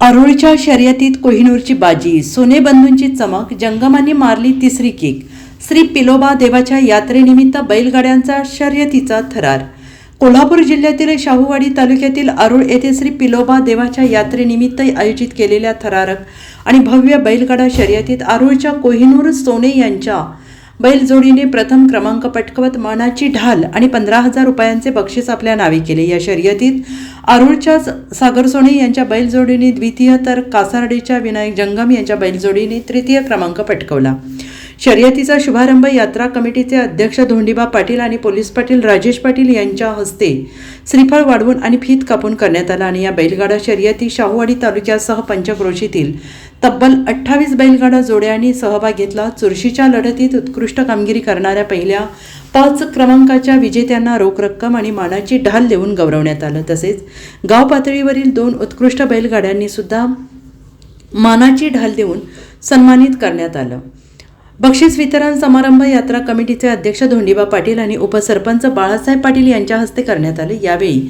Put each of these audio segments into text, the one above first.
अरुळच्या शर्यतीत कोहिनूरची बाजी सोने बंधूंची चमक जंगमांनी मारली तिसरी किक श्री पिलोबा देवाच्या यात्रेनिमित्त बैलगाड्यांचा शर्यतीचा थरार. कोल्हापूर जिल्ह्यातील शाहूवाडी तालुक्यातील अरुळ येथे श्री पिलोबा देवाच्या यात्रेनिमित्त आयोजित केलेल्या थरारक आणि भव्य बैलगाडा शर्यतीत अरुळच्या कोहिनूर सोने यांच्या बैलजोडीने प्रथम क्रमांक पटकवत मानाची ढाल आणि पंधरा हजार रुपयांचे बक्षीस आपल्या नावे केले. या शर्यतीत अरुळच्याच स- सागर सोने यांच्या बैलजोडीने द्वितीय तर कासारडीच्या विनायक जंगम यांच्या बैलजोडीने तृतीय क्रमांक पटकवला. शर्यतीचा शुभारंभ यात्रा कमिटीचे अध्यक्ष धोंडीबा पाटील आणि पोलीस पाटील राजेश पाटील यांच्या हस्ते श्रीफळ वाढवून आणि फीत कापून करण्यात आला आणि या बैलगाडा शर्यती शाहूवाडी तालुक्यासह पंचक्रोशीतील तब्बल अठ्ठावीस बैलगाडा जोड्यांनी सहभाग घेतला. चुरशीच्या लढतीत उत्कृष्ट कामगिरी करणाऱ्या पहिल्या पाच क्रमांकाच्या विजेत्यांना रोख रक्कम आणि मानाची ढाल देऊन गौरवण्यात आलं. तसेच गाव पातळीवरील दोन उत्कृष्ट बैलगाड्यांनी सुद्धा मानाची ढाल देऊन सन्मानित करण्यात आलं. बक्षीस वितरण समारंभ यात्रा कमिटीचे अध्यक्ष धोंडीबा पाटील आणि उपसरपंच बाळासाहेब पाटील यांच्या हस्ते करण्यात आले. यावेळी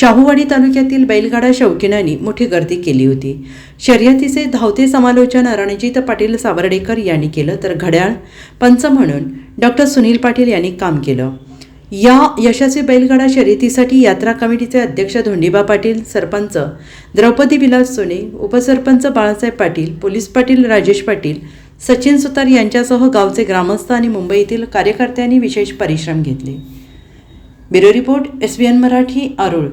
शाहूवाडी तालुक्यातील बैलगाडा शौकीनांनी मोठी गर्दी केली होती. शर्यतीचे धावते समालोचन रणजित पाटील सावर्डेकर यांनी केलं तर घड्याळ पंच म्हणून डॉक्टर सुनील पाटील यांनी काम केलं. या यशस्वी बैलगाडा शर्यतीसाठी यात्रा कमिटीचे अध्यक्ष धोंडीबा पाटील सरपंच द्रौपदी विलास सोने उपसरपंच बाळासाहेब पाटील पोलीस पाटील राजेश पाटील सचिन सुतार यांच्यासह गावचे ग्रामस्थ आणि मुंबईतील कार्यकर्त्यांनी विशेष परिश्रम घेतले. Bureau report S B N Marathi आरोळ